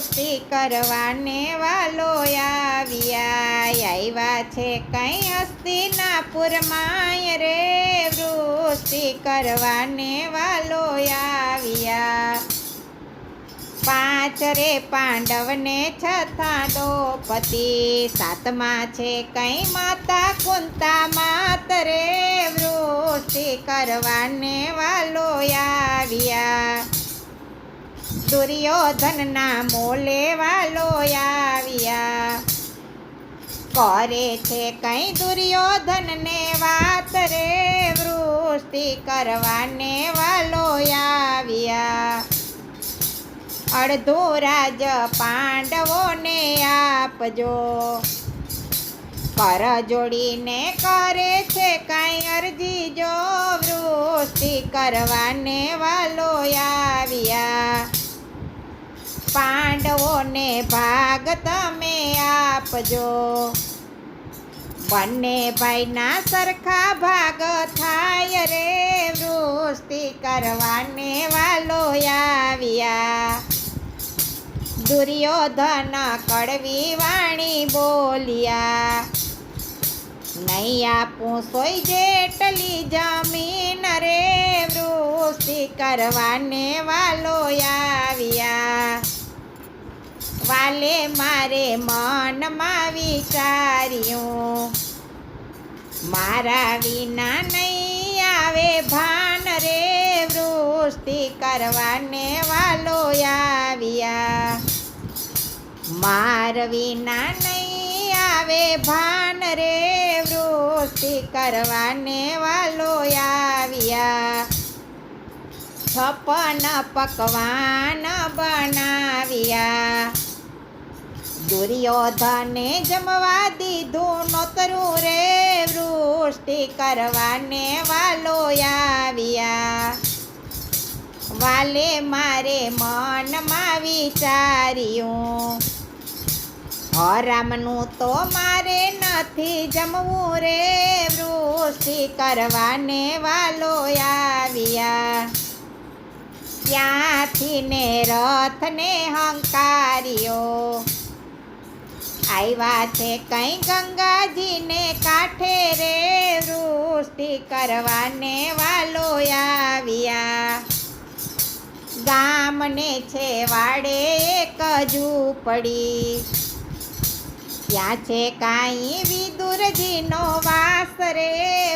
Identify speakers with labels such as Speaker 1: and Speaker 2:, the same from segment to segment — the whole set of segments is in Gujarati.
Speaker 1: વૃષ્ટિ કરવાને વાલો આવ્યા. આવ્યા છે કઈ હસ્તિનાપુરમાં રે વૃષ્ટિ કરવાને વાલો આવ્યા. પાંચ રે પાંડવને છતાં દ્રૌપદી. સાતમાં છે કઈ માતા કુંતા માત. રે વૃષ્ટિ કરવાને વાલો આવ્યા. દુર્યોધનના મોલે વાલો આવ્યા. કરે છે કઈ દુર્યોધનને વાત રે, વૃષ્ટિ કરવાને વાલો આવ્યા. અડધો રાજ પાંડવોને આપજો. કર જોડીને કરે છે કાંઈ અરજી જો, વૃષ્ટિ કરવાને વાલો આવ્યા. પાંડવોને ભાગ તમે આપજો. બંને ભાઈના સરખા ભાગ થાય રે, વૃષ્ટિ કરવાને વાલો આવ્યા. દુર્યોધન કડવી વાણી બોલ્યા, નહીં આપું સોઈ જેટલી જમીન રે, વૃષ્ટિ કરવાને વાલો આવ્યા. વાલે મારે મનમાં વિચાર્યું, મારા વિના નહીં આવે ભાન રે વૃષ્ટિ કરવાને વાલો આવ્યા. માર વિના નહીં આવે ભાન રે વૃષ્ટિ કરવાને વાલો આવ્યા. છપન પકવાન બનાવ્યા. દુર્યોધને જમવા દીધું નોતરું રે વૃષ્ટિ કરવાને વાલો આવ્યા. વાલે મારે મનમાં વિચાર્યું, હરામનું તો મારે નથી જમવું રે વૃષ્ટિ કરવાને વાલો આવ્યા. ત્યાંથી ને રથને હંકાર્યો આવ્યા છે કઈ ગંગાજીને કાંઠે રે વૃષ્ટિ કરવાને વાલો આવ્યા. ગામને છે વાડે એક ઝૂંપડી ત્યાં છે કાંઈ વિદુરજીનો વાસ રે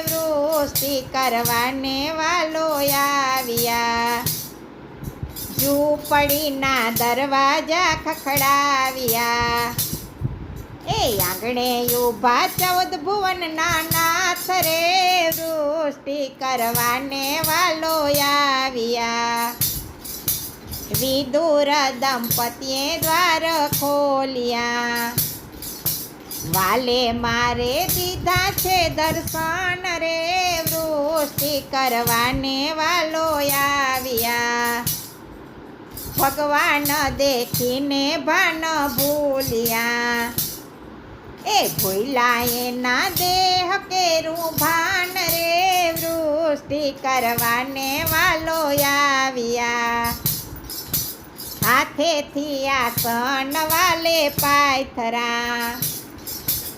Speaker 1: વૃષ્ટિ કરવાને વાલો આવ્યા. ઝૂંપડીના દરવાજા ખખડાવ્યા. એ આંગણે ઊભા ચૌદ ભુવન નાથ રે વૃષ્ટિ કરવાને વાલો આવ્યા. વિદુર દંપતીએ દ્વાર ખોલ્યા. વાલે મારે દીધા છે દર્શન રે વૃષ્ટિ કરવાને વાલો આવ્યા. ભગવાન દેખીને ભાન ભૂલ્યા. એ ભૂલા એના દેહ કેરું ભાન રે, વૃષ્ટિ કરવાને વાલો આવ્યા. હાથેથી આસન વાલે પાયથરા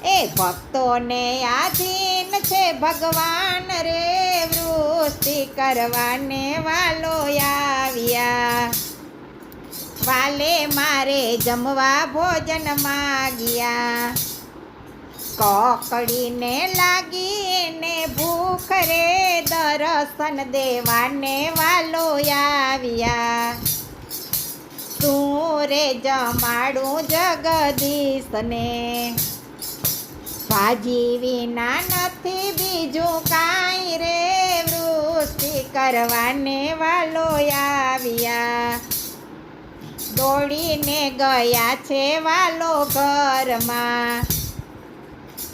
Speaker 1: એ ભક્તોને આધીન છે ભગવાન રે, વૃષ્ટિ કરવાને વાલો આવ્યા. વાલે મારે જમવા ભોજન માગ્યા. કોકડીને લાગીને ભૂખ રે દર્શન દેવાને વાલો આવ્યા. તું રે જમાડું જગદીશને? ભાજી વિના નથી બીજું કાંઈ રે. વૃષ્ટિ કરવાને વાલો આવ્યા. દોડીને ગયા છે વાલો ઘરમાં.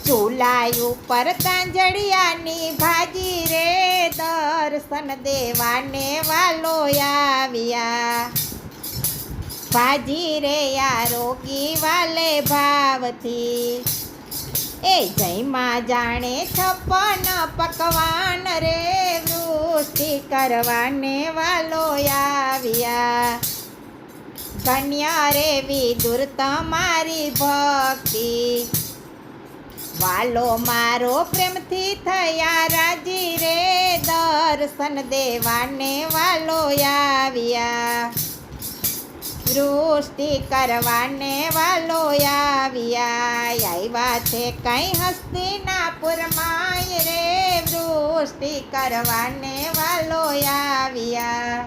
Speaker 1: ચૂલા ઉપર તાંજળિયાની ભાજી રે દર્શન દેવાને વાલો આવ્યા. ભાજી રે આરોગી વાલે ભાવથી. એ જયમાં જાણે છપ્પન પકવાન રે વૃષ્ટિ કરવાને વાલો આવ્યા. ધન્ય રે વિદુર તમારી ભક્તિ. વાલો મારો પ્રેમથી થયા રાજી રે, દર્શન દેવાને વાલો આવ્યા. સૃષ્ટિ કરવાને વાલો આવ્યા. આવ્યા છે કઈ હસ્તીના પુરમાય રે વૃષ્ટિ કરવાને વાલો આવ્યા.